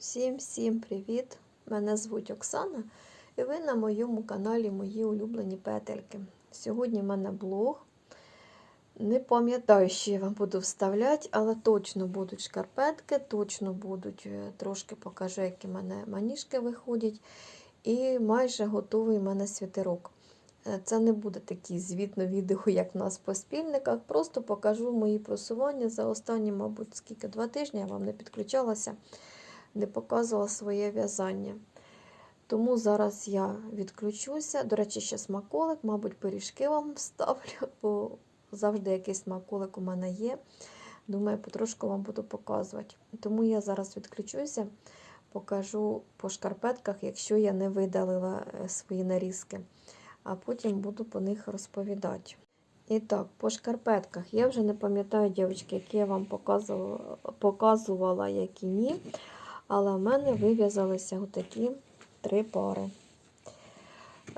Всім-всім привіт! Мене звуть Оксана, і ви на моєму каналі Мої улюблені петельки. Сьогодні в мене блог. Не пам'ятаю, що я вам буду вставляти, але точно будуть шкарпетки, точно будуть, е, трошки покажу, які в мене маніжки виходять. І майже готовий в мене світерок. Е, Це не буде такий звітно відео, як в нас по спільниках. Просто покажу мої просування за останні, мабуть, скільки два тижні я вам не підключалася не показувала своє в'язання. Тому зараз я відключуся. До речі, ще смаколик, мабуть, пиріжки вам вставлю, бо завжди якийсь смаколик у мене є. Думаю, потрошку вам буду показувати. Тому я зараз відключуся, покажу по шкарпетках, якщо я не видалила е, свої нарізки, а потім буду по них розповідати. І так, по шкарпетках. Я вже не пам'ятаю, дівчатки, які я вам показувала, показувала, які ні. Але в мене вив'язалися отакі три пари.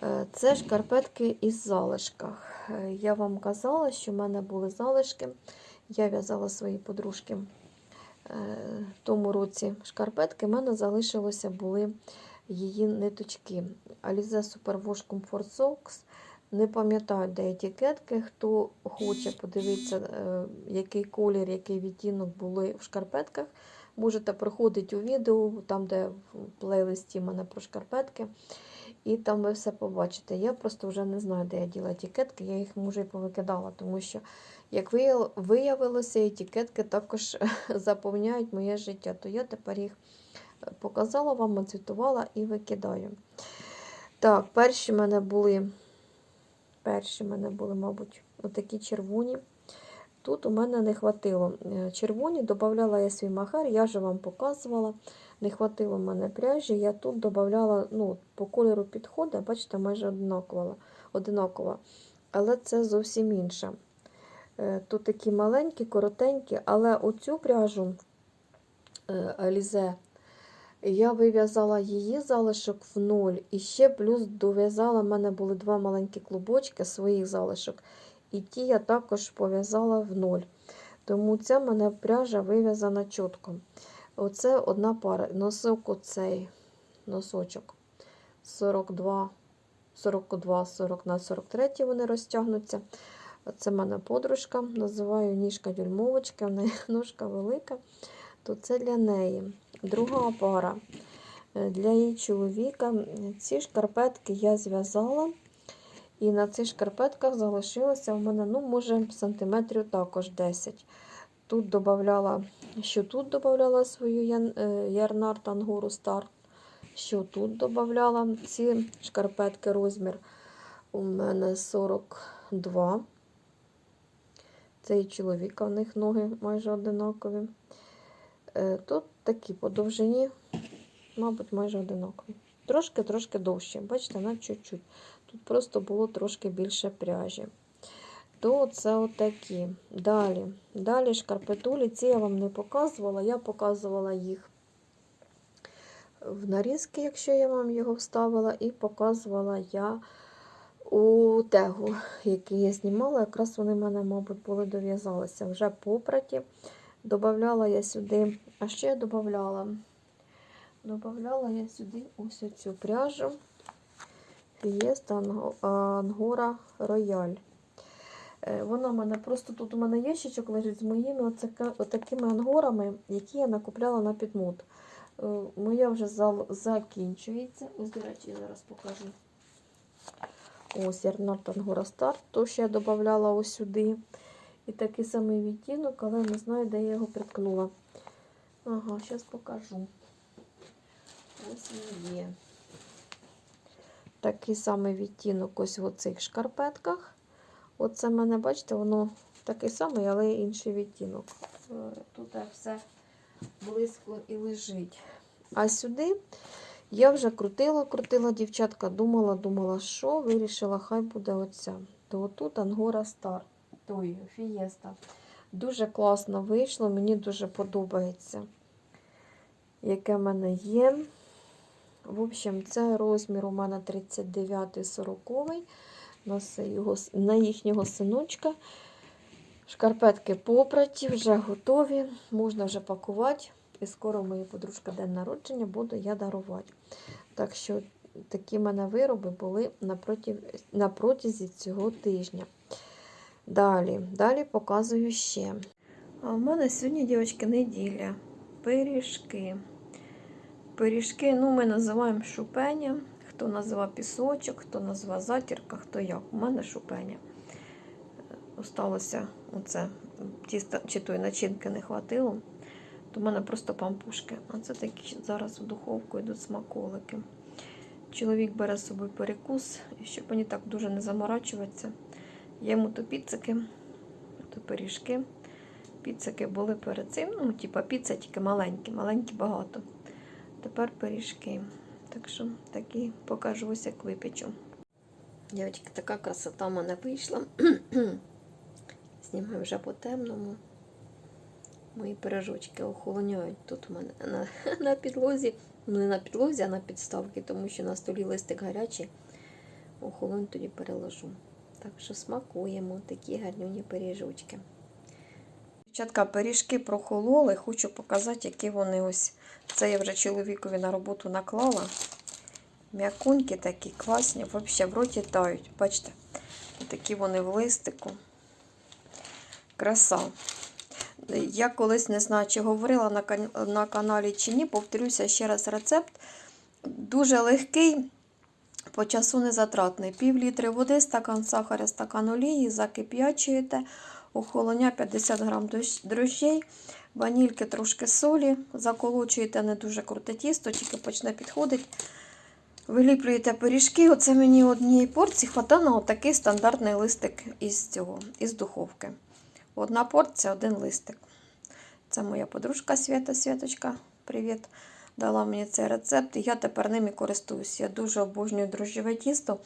Е, Це шкарпетки із залишках. Е, Я вам казала, що в мене були залишки. Я в'язала свої подружки е, тому році шкарпетки. В мене залишилося були її ниточки. Alize Superwash Comfort Socks. Не пам'ятаю, де етикетки. Хто хоче подивитися, який колір, який відтінок були в шкарпетках. Можете проходити у відео, там, де в плейлисті в мене про шкарпетки. І там ви все побачите. Я просто вже не знаю, де я діла етикетки, я їх може і повикидала, тому що, як виявилося, етикетки також заповняють моє життя. То я тепер їх показала вам, оцвітувала і викидаю. Так, перші в мене були, перші в мене були, мабуть, отакі червоні. Тут у мене не хватило червоні, додавала я свій махер, я вже вам показувала. Не хватило в мене пряжі. Я тут додавала, ну, по кольору підходить, бачите, майже однаково, однаково. Але це зовсім інше. Тут такі маленькі, коротенькі, але оцю пряжу Alize, я вив'язала її залишок в ноль. І ще плюс дов'язала, в мене були два маленькі клубочки своїх залишок. І ті я також пов'язала в ноль. Тому ця мене пряжа вив'язана чітко. Оце одна пара. Носок оцей носочок 42, 42, 40 на 43 вони розтягнуться. Це в мене подружка, називаю ніжка дюльмовочка, в неї ножка велика, то це для неї. Друга пара для її чоловіка. Ці шкарпетки я зв'язала. І на цих шкарпетках залишилося в мене, ну, може, сантиметрів також 10. Тут додавала, що тут додавала свою ярнар Тангуру Старт, що тут додавала ці шкарпетки розмір у мене 42. Цей чоловіка в них ноги майже одинакові. Тут такі по довжині, мабуть, майже одинакові. Трошки-трошки довші. Бачите, на чуть-чуть. Тут просто було трошки більше пряжі. То це отакі. Далі Далі шкарпетулі. Ці я вам не показувала. Я показувала їх в нарізки, якщо я вам його вставила, і показувала я у тегу, який я знімала. Якраз вони в мене, мабуть, були дов'язалися вже попраті. Добавляла я сюди, а ще я додавала. Я сюди ось цю пряжу. Фієста Ангора Рояль. Вона в мене просто тут у мене ящичок лежить з моїми такими ангорами, які я накупляла на підмут. Е, моя вже закінчується. Ось, до речі, я зараз покажу. Ось Ярнард Ангора Старт, то ще я додавала ось сюди. І такий самий відтінок, але не знаю, де я його приткнула. Ага, зараз покажу. Ось він є. Такий самий відтінок ось в цих шкарпетках. Оце в мене, бачите, воно такий самий, але інший відтінок. Е, тут все близько і лежить. А сюди я вже крутила, крутила дівчатка, думала, думала, що вирішила, хай буде оця. То отут Ангора Стар, той Фієста. Дуже класно вийшло, мені дуже подобається, яке в мене є. В общем, це розмір у мене 39-40 на, на їхнього синочка. Шкарпетки попраті, вже готові, можна вже пакувати. і скоро моєї подружка день народження буду я дарувати. Так що такі мене вироби були на, проти, на протязі цього тижня. Далі, далі показую ще. А в мене сьогодні, дівчатки, неділя. Пиріжки. Пиріжки, ну, ми називаємо шупеня. Хто називає пісочок, хто називає затірка, хто як. У мене шупеня. Осталося оце, тіста чи тої начинки не хватило, то в мене просто пампушки. А це такі зараз в духовку йдуть смаколики. Чоловік бере з собою перекус, і щоб мені так дуже не заморачуватися. Я йому то піцики, то пиріжки. Піцики були перед цим. Ну, типа піца тільки маленькі, маленькі багато. Тепер пиріжки. Так що такі покажу ось як випічу. Дівчатки, така красота в мене вийшла. Знімаю вже по темному. Мої пирожочки охолоняють тут у мене на, на підлозі. Ну, не на підлозі, а на підставці, тому що на столі листик гарячий. Охолонь тоді переложу. Так що смакуємо такі гарнюні пиріжочки. Дівчатка, пиріжки прохололи. Хочу показати, які вони ось. Це я вже чоловікові на роботу наклала. М'якунькі такі класні, взагалі в роті тають. Бачите, такі вони в листику. Краса. Я колись не знаю, чи говорила на, кан- на каналі чи ні. Повторюся ще раз рецепт. Дуже легкий, по часу не затратний. Пів літри води, стакан сахара, стакан олії, закип'ячуєте, охолоня 50 грам дрожжей, ванільки трошки солі, заколочуєте не дуже круте тісто, тільки почне підходити. Виліплюєте пиріжки. Оце мені однієї порції хватає на отакий стандартний листик із цього, із духовки. Одна порція, один листик. Це моя подружка Свята Святочка. Привіт. Дала мені цей рецепт, і я тепер ним і користуюся. Я дуже обожнюю дрожжеве тісто,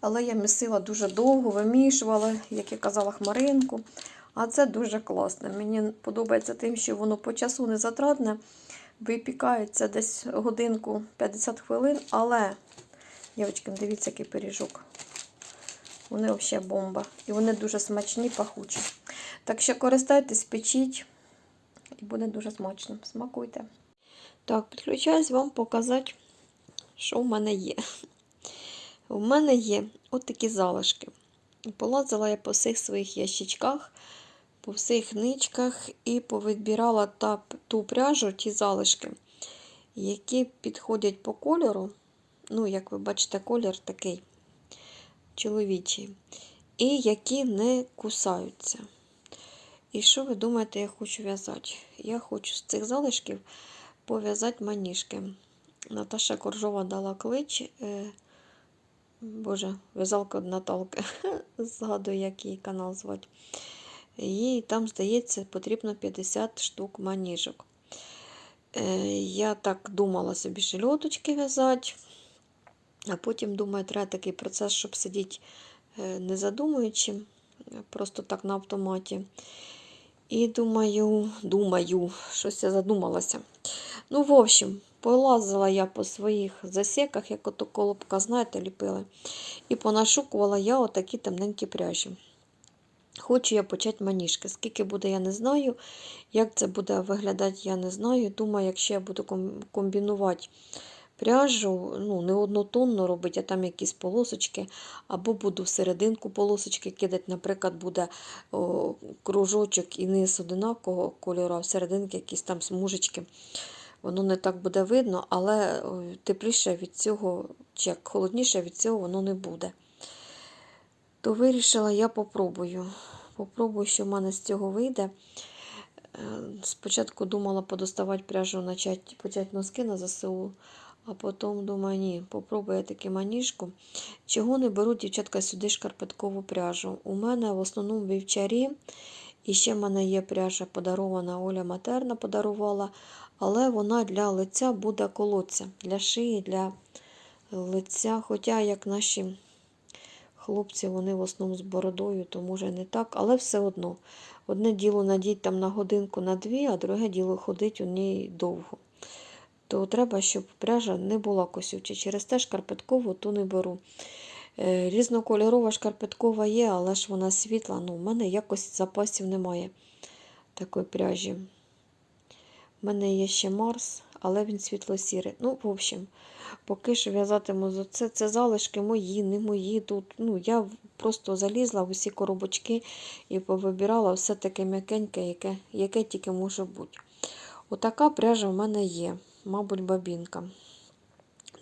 але я місила дуже довго, вимішувала, як я казала, хмаринку. А це дуже класно. Мені подобається тим, що воно по часу не затратне. Випікається десь годинку 50 хвилин, але, дівчатки, дивіться, який пиріжок. Вони взагалі бомба. І вони дуже смачні, пахучі. Так що користайтесь, печіть, і буде дуже смачно. Смакуйте. Так, підключаюсь вам показати, що в мене є. У мене є от такі залишки. Полазила я по всіх своїх ящичках, по всіх ничках і повідбирала та, ту пряжу, ті залишки, які підходять по кольору. Ну, як ви бачите, колір такий чоловічий. І які не кусаються. І що ви думаєте, я хочу в'язати? Я хочу з цих залишків пов'язати маніжки. Наташа Коржова дала клич. Е, Боже, в'язалка Наталки. Згадую, як її канал звати. І там, здається, потрібно 50 штук маніжок. Е, Я так думала собі шильоточки в'язати, а потім думаю, треба такий процес, щоб сидіти е, не задумуючи, просто так на автоматі. І думаю, думаю, щось я задумалася. Ну, в общем, полазила я по своїх засіках, як ото колобка, знаєте, ліпили. І понашукувала я отакі темненькі пряжі. Хочу я почати маніжки. Скільки буде, я не знаю. Як це буде виглядати, я не знаю. Думаю, якщо я буду комбінувати пряжу, ну, не однотонно робити, а там якісь полосочки, або буду всерединку полосочки кидати. Наприклад, буде о, кружочок і низ одинакового кольору, а всерединки якісь там смужечки. Воно не так буде видно, але тепліше від цього, чи як холодніше від цього воно не буде. То вирішила, я попробую. Попробую, що в мене з цього вийде. Е, Спочатку думала подоставати пряжу, почати, почати носки на ЗСУ, а потім думаю, ні, попробую таки маніжку. Чого не беруть, дівчатка, сюди шкарпеткову пряжу? У мене в основному вівчарі, і ще в мене є пряжа подарована, Оля Матерна подарувала, але вона для лиця буде колоться, для шиї, для лиця. Хоча, як наші хлопці, вони в основному з бородою, то може не так, але все одно. Одне діло надіть там на годинку на дві, а друге діло ходить у ній довго. То треба, щоб пряжа не була косюча. Через те шкарпеткову ту не беру. Е, Різнокольорова шкарпеткова є, але ж вона світла. Ну, У мене якось запасів немає такої пряжі. У мене є ще Марс, але він світло-сірий. Ну, в общем, поки що в'язатиму за це. Це залишки мої, не мої. Тут, ну, я просто залізла в усі коробочки і повибирала все таке м'якеньке, яке, яке тільки може бути. Отака пряжа в мене є, мабуть, бабінка.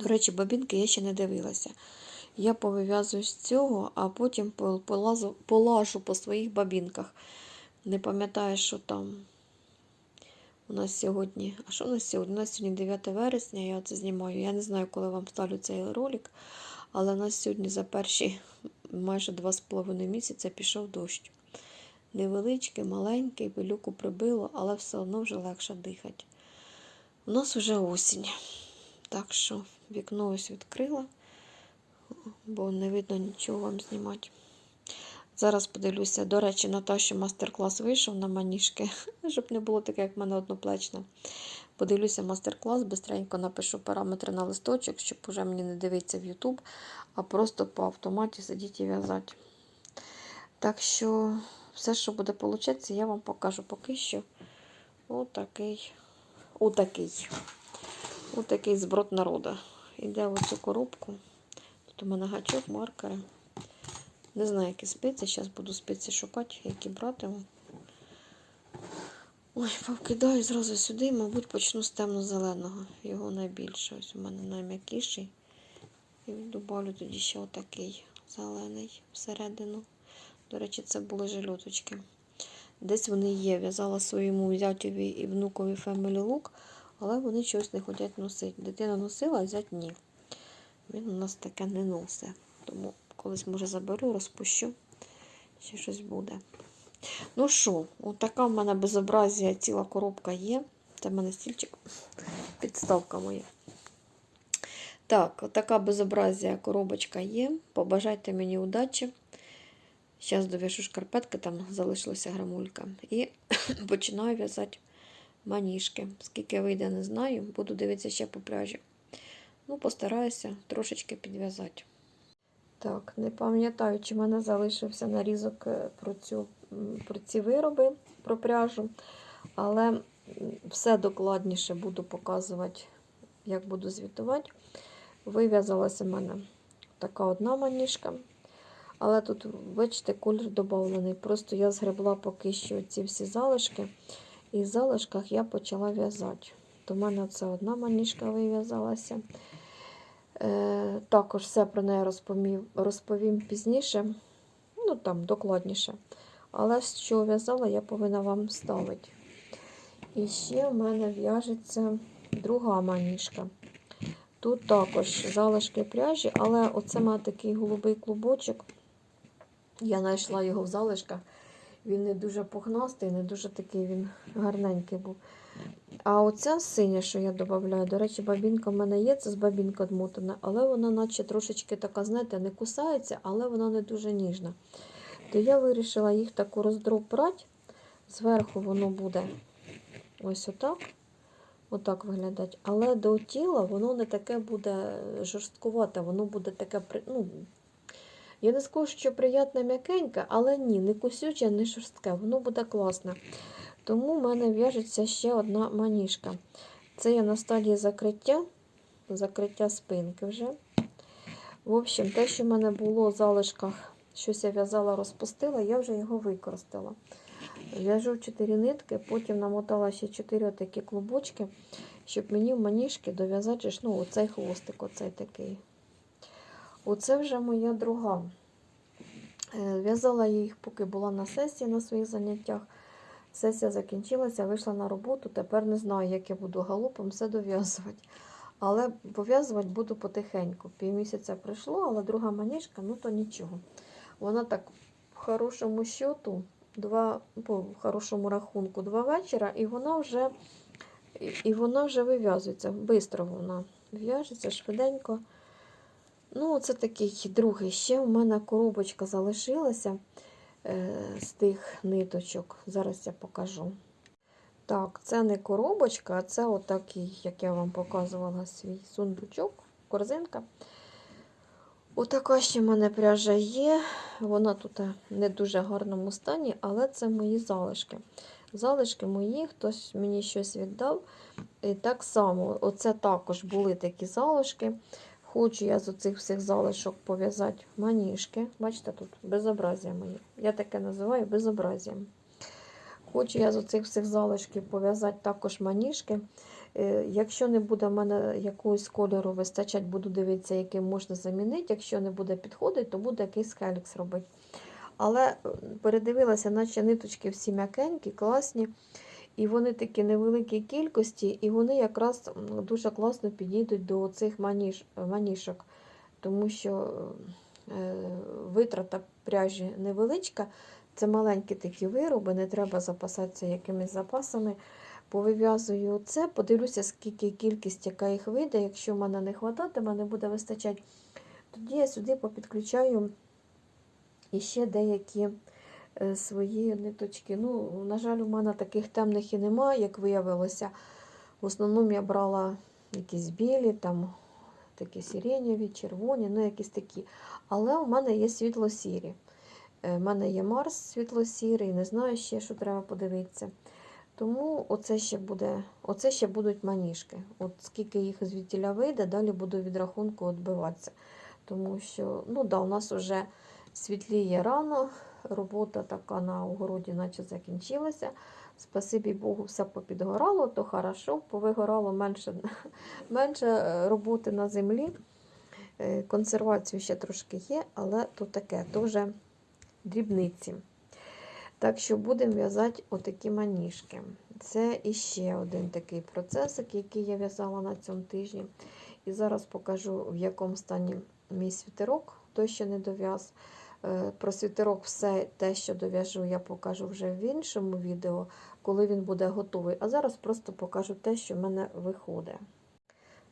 До речі, бабінки я ще не дивилася. Я повив'язую з цього, а потім полазу, полажу по своїх бабінках. Не пам'ятаю, що там. У нас сьогодні. А що у нас сьогодні? У нас сьогодні 9 вересня, я це знімаю. Я не знаю, коли вам ставлю цей ролик, але у нас сьогодні за перші майже 2,5 місяця пішов дощ. Невеличкий, маленький, пилюку прибило, але все одно вже легше дихати. У нас вже осінь. Так що вікно ось відкрила, бо не видно нічого вам знімати. Зараз подивлюся. До речі, Наташі мастер-клас вийшов на маніжки, щоб не було таке, як в мене одноплечне. Подивлюся мастер-клас, бистренько напишу параметри на листочок, щоб уже мені не дивитися в YouTube, а просто по автоматі сидіти і в'язати. Так що, все, що буде получатися, я вам покажу поки що. Отакий. Отакий. Отакий зброд народу. Іде в оцю коробку. Тут у мене гачок, маркери. Не знаю, які спиці. Зараз буду спиці шукати, які братиму. Ой, повкидаю зразу сюди, мабуть, почну з темно-зеленого. Його найбільше. Ось у мене найм'якіший. І добавлю тоді ще отакий зелений всередину. До речі, це були жилюточки. Десь вони є. В'язала своєму зятєві і внукові Family Look, але вони щось не хочуть носити. Дитина носила, а зять ні. Він у нас таке не носить. Тому колись, може, заберу, розпущу. Ще щось буде. Ну що, отака в мене безобразія, ціла коробка є. Це в мене стільчик, підставка моя. Так, отака безобразія коробочка є. Побажайте мені удачі. Зараз дов'яжу шкарпетки, там залишилася грамулька. І починаю в'язати маніжки. Скільки вийде, не знаю. Буду дивитися ще по пряжі. Ну, постараюся трошечки підв'язати. Так, не пам'ятаю, чи в мене залишився нарізок е, про, цю, про ці вироби, про пряжу. Але все докладніше буду показувати, як буду звітувати. Вив'язалася в мене така одна маніжка. Але тут, бачите, колір додавлений. Просто я згребла поки що ці всі залишки. І в залишках я почала в'язати. То мене це одна маніжка вив'язалася. Е, також все про неї розповім, розповім пізніше, ну там докладніше. Але що в'язала, я повинна вам ставити. І ще в мене в'яжеться друга маніжка. Тут також залишки пряжі, але оце має такий голубий клубочок. Я знайшла його в залишках. Він не дуже пухнастий, не дуже такий він гарненький був. А оця синя, що я додаю, до речі, бабінка в мене є, це з бабінка дмотана, але вона наче трошечки така, знаєте, не кусається, але вона не дуже ніжна. То я вирішила їх таку роздробрати. Зверху воно буде ось отак. Отак виглядати. Але до тіла воно не таке буде жорсткувате, воно буде таке, ну, я не скажу, що приятне м'якеньке, але ні, не кусюче, не шорстке, воно буде класне. Тому в мене в'яжеться ще одна маніжка. Це я на стадії закриття, закриття спинки вже. В общем, те, що в мене було в залишках, щось я в'язала, розпустила, я вже його використала. В'яжу 4 нитки, потім намотала ще 4 такі клубочки, щоб мені в маніжки дов'язати ну, оцей хвостик, оцей такий. Оце вже моя друга. Е, В'язала їх, поки була на сесії на своїх заняттях. Сесія закінчилася, вийшла на роботу. Тепер не знаю, як я буду галопом все дов'язувати. Але пов'язувати буду потихеньку. Півмісяця пройшло, але друга маніжка, ну то нічого. Вона так в хорошому щоту, два, по хорошому рахунку, два вечора, і вона вже, і вона вже вив'язується. Бистро вона в'яжеться швиденько. Ну, це такий другий. Ще у мене коробочка залишилася е, з тих ниточок. Зараз я покажу. Так, це не коробочка, а це отакий, як я вам показувала, свій сундучок, корзинка. Отака ще в мене пряжа є. Вона тут не в дуже гарному стані, але це мої залишки. Залишки мої, хтось мені щось віддав. І так само, оце також були такі залишки. Хочу я з оцих всіх залишок пов'язати маніжки. Бачите, тут безобразія моє. Я таке називаю безобразієм. Хочу я з оцих всіх залишків пов'язати також маніжки. Е, Якщо не буде в мене якогось кольору вистачати, буду дивитися, яким можна замінити. Якщо не буде підходити, то буду якийсь хелікс робити. Але передивилася, наче ниточки всі м'якенькі, класні. І вони такі невеликі кількості, і вони якраз дуже класно підійдуть до цих маніж, манішок, тому що е, витрата пряжі невеличка. Це маленькі такі вироби, не треба запасатися якимись запасами. Повив'язую це, подивлюся, скільки кількість, яка їх вийде. Якщо в мене не хвататиме, не буде вистачати, тоді я сюди попідключаю іще деякі свої ниточки. Ну, на жаль, у мене таких темних і немає, як виявилося. В основному я брала якісь білі, там такі сиренєві, червоні, ну якісь такі. Але у мене є світло-сірі. У мене є Марс світло-сірий, не знаю ще, що треба подивитися. Тому оце ще буде, оце ще будуть маніжки. От скільки їх звідтіля вийде, далі буду від рахунку відбиватися. Тому що, ну да, у нас вже світліє рано, робота така на огороді, наче закінчилася. Спасибі Богу, все попідгорало, то хорошо, повигорало менше, менше е, роботи на землі. Е, Консервацію ще трошки є, але то таке, то вже дрібниці. Так що будемо в'язати отакі маніжки. Це іще один такий процесик, який я в'язала на цьому тижні. І зараз покажу, в якому стані мій світерок, той ще не дов'яз. Е, Про світерок все те, що дов'яжу, я покажу вже в іншому відео, коли він буде готовий. А зараз просто покажу те, що в мене виходить.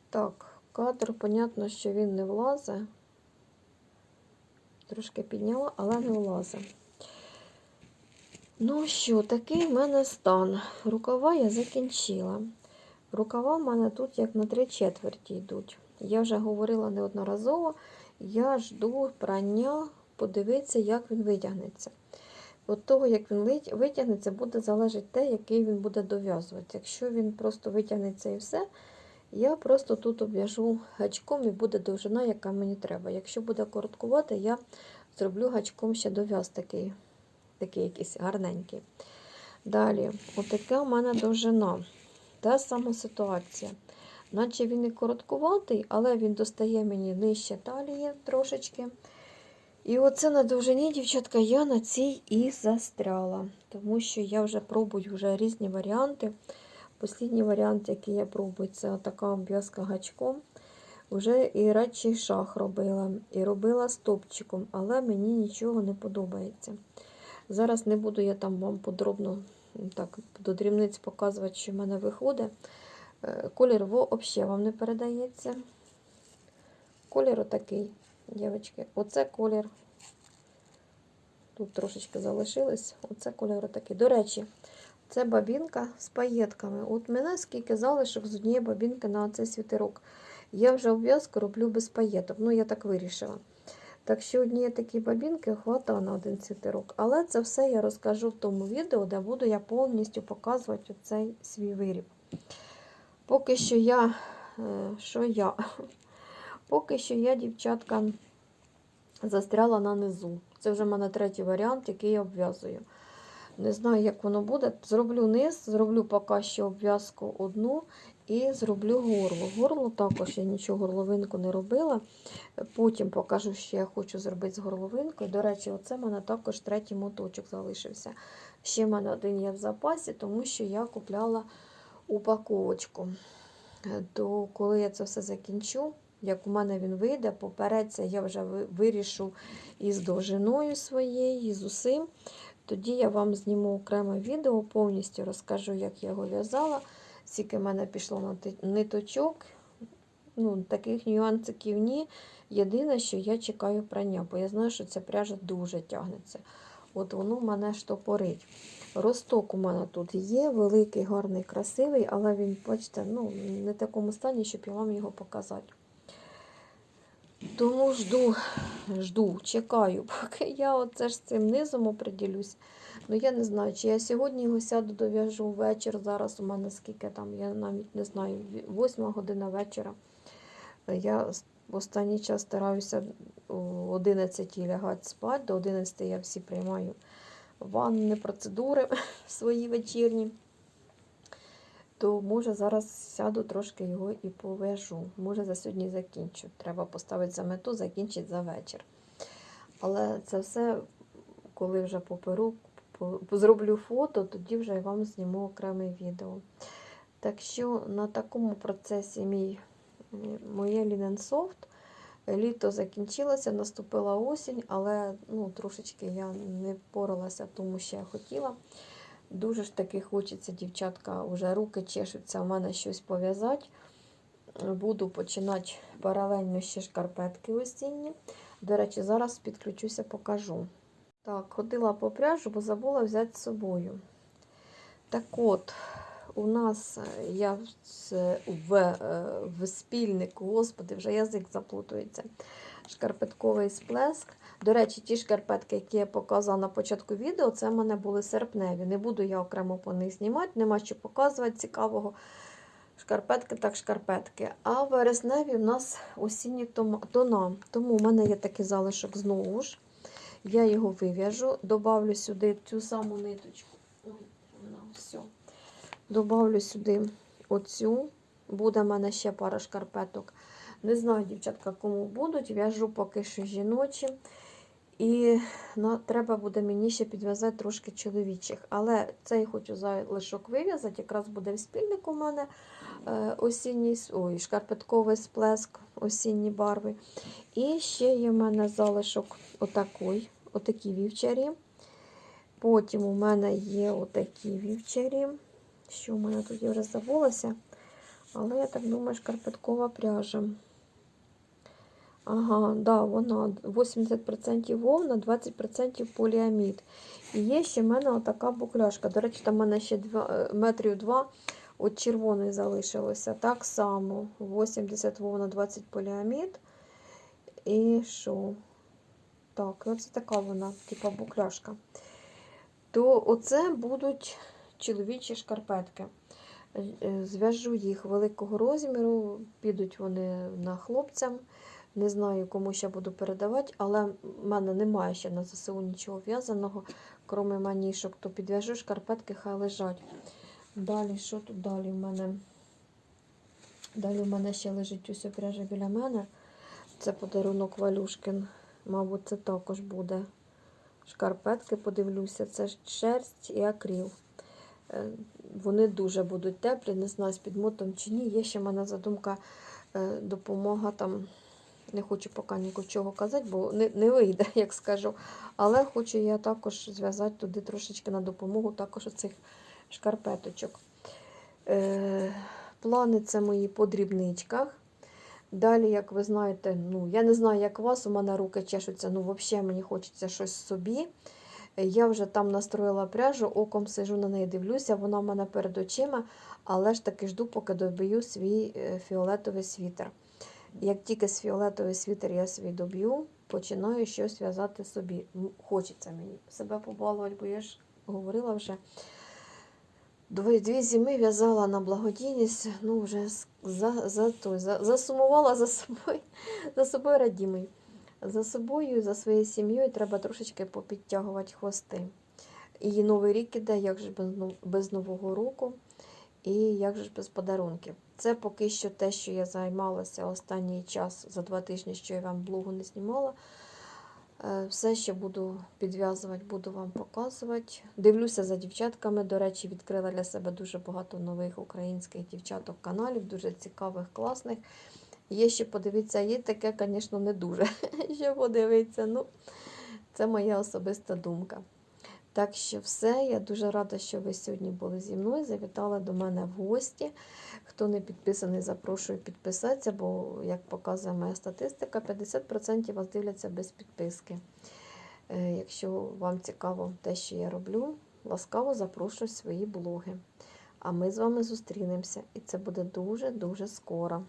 Так, кадр, понятно, що він не влазить. Трошки підняла, але не влазить. Ну що, такий в мене стан. Рукава я закінчила. Рукава в мене тут як на три четверті йдуть. Я вже говорила неодноразово, я жду прання, подивитися, як він витягнеться. От того, як він витягнеться, буде залежати те, який він буде дов'язувати. Якщо він просто витягнеться і все, я просто тут обв'яжу гачком і буде довжина, яка мені треба. Якщо буде короткувати, я зроблю гачком ще дов'яз такий, такий якийсь гарненький. Далі, отака у мене довжина. Та сама ситуація. Наче він і короткуватий, але він достає мені нижче талії трошечки. І оце на довжині, дівчатка, я на цій і застряла. Тому що я вже пробую вже різні варіанти. Послідній варіант, який я пробую, це така обв'язка гачком. Вже і радший шах робила, і робила стопчиком, але мені нічого не подобається. Зараз не буду я там вам подробно так, до дрібниць показувати, що в мене виходить. Е, Колір взагалі вам не передається. Колір отакий, дівчатки. Оце колір. Тут трошечки залишилось. Оце колір отакий. До речі, це бабінка з паєтками. От мене скільки залишок з однієї бабінки на цей світерок. Я вже обв'язку роблю без паєток. Ну, я так вирішила. Так що однієї такі бабінки хватає на один світерок. Але це все я розкажу в тому відео, де буду я повністю показувати цей свій виріб. Поки що я, е, що я? Поки що я, дівчатка, застряла на низу. Це вже в мене третій варіант, який я обв'язую. Не знаю, як воно буде. Зроблю низ, зроблю поки що обв'язку одну і зроблю горло. Горло також я нічого горловинку не робила. Потім покажу, що я хочу зробити з горловинкою. До речі, оце в мене також третій моточок залишився. Ще в мене один є в запасі, тому що я купляла упаковочку. То коли я це все закінчу, як у мене він вийде, попереться, я вже вирішу із довжиною своєю, і з усім. Тоді я вам зніму окреме відео, повністю розкажу, як я його в'язала, скільки в мене пішло на ниточок. Ну, таких нюансиків ні. Єдине, що я чекаю прання, бо я знаю, що ця пряжа дуже тягнеться. От воно в мене штопорить. Росток у мене тут є, великий, гарний, красивий, але він, бачите, ну, не в такому стані, щоб я вам його показати. Тому жду, жду, чекаю, поки я оце ж з цим низом оприділюсь. Ну я не знаю, чи я сьогодні його сяду дов'яжу ввечір. Зараз у мене скільки там, я навіть не знаю, восьма година вечора. Я в останній час стараюся о 11 лягати спати, до 11 я всі приймаю ванни, процедури свої вечірні. То може зараз сяду трошки його і пов'яжу. Може за сьогодні закінчу. Треба поставити за мету, закінчити за вечір. Але це все, коли вже поперу, зроблю фото, тоді вже я вам зніму окреме відео. Так що на такому процесі мій, моє Ліненсофт. Літо закінчилося, наступила осінь, але ну, трошечки я не впоралася тому, що я хотіла. Дуже ж таки хочеться, дівчатка, вже руки чешуться, у мене щось пов'язати. Буду починати паралельно ще шкарпетки осінні. До речі, зараз підключуся, покажу. Так, ходила по пряжу, бо забула взяти з собою. Так от, у нас е, я в, с- в, е, в спільнику, господи, вже язик заплутується. Шкарпетковий сплеск. До речі, ті шкарпетки, які я показувала на початку відео, це в мене були серпневі. Не буду я окремо по них знімати, нема що показувати цікавого. Шкарпетки так шкарпетки. А вересневі в нас осінні тона. Тому в мене є такий залишок знову ж. Я його вив'яжу, добавлю сюди цю саму ниточку. Ой, все. Добавлю сюди оцю. Буде в мене ще пара шкарпеток. Не знаю, дівчатка, кому будуть. В'яжу поки що жіночі. І на, треба буде мені ще підв'язати трошки чоловічих. Але цей хочу залишок вив'язати. Якраз буде в спільнику у мене е, осінній, ой, шкарпетковий сплеск, осінні барви. І ще є в мене залишок отакий, отакі вівчарі. Потім у мене є отакі вівчарі. Що в мене тут вже забулася. Але я так думаю, шкарпеткова пряжа. Ага, да, вона 80% вовна, 20% поліамід. І є ще в мене отака букляшка. До речі, там в мене ще два, е, метрів два от червоної залишилося. Так само 80 вовна, 20 поліамід. І що? Так, оце така вона, типа букляшка. То оце будуть чоловічі шкарпетки. Е, Зв'яжу їх великого розміру, підуть вони на хлопцям. Не знаю, кому ще буду передавати, але в мене немає ще на ЗСУ нічого в'язаного, крім манішок, то підв'яжу шкарпетки, хай лежать. Далі, що тут далі в мене? Далі в мене ще лежить усе пряжа біля мене. Це подарунок Валюшкин. Мабуть, це також буде. Шкарпетки, подивлюся, це шерсть і акріл. Е, Вони дуже будуть теплі, не знаю, з підмотом чи ні. Є ще в мене задумка е, допомога там. Не хочу поки нічого казати, бо не, не вийде, як скажу. Але хочу я також зв'язати туди трошечки на допомогу також оцих шкарпеточок. Е, плани це мої по дрібничках. Далі, як ви знаєте, ну, я не знаю, як у вас, у мене руки чешуться, ну, взагалі мені хочеться щось собі. Я вже там настроїла пряжу, оком сижу на неї, дивлюся, вона в мене перед очима, але ж таки жду, поки доб'ю свій е, фіолетовий світер. Як тільки з фіолетовий світер я свій доб'ю, починаю щось в'язати собі. Хочеться мені себе побалувати, бо я ж говорила вже. Дві, зими в'язала на благодійність, ну вже за, за, той, за, засумувала за собою, за собою радімою. За собою, за своєю сім'єю треба трошечки попідтягувати хвости. І Новий рік іде, як же без, без Нового року, і як же ж без подарунків. Це поки що те, що я займалася останній час за два тижні, що я вам блогу не знімала. Е, Все ще буду підв'язувати, буду вам показувати. Дивлюся за дівчатками. До речі, відкрила для себе дуже багато нових українських дівчаток каналів, дуже цікавих, класних. Є ще подивитися, є таке, звісно, не дуже. Що подивитися, ну, це моя особиста думка. Так що все, я дуже рада, що ви сьогодні були зі мною. Завітали до мене в гості. Хто не підписаний, запрошую підписатися, бо, як показує моя статистика, 50% вас дивляться без підписки. Е, Якщо вам цікаво те, що я роблю, ласкаво запрошую свої блоги. А ми з вами зустрінемося, і це буде дуже-дуже скоро.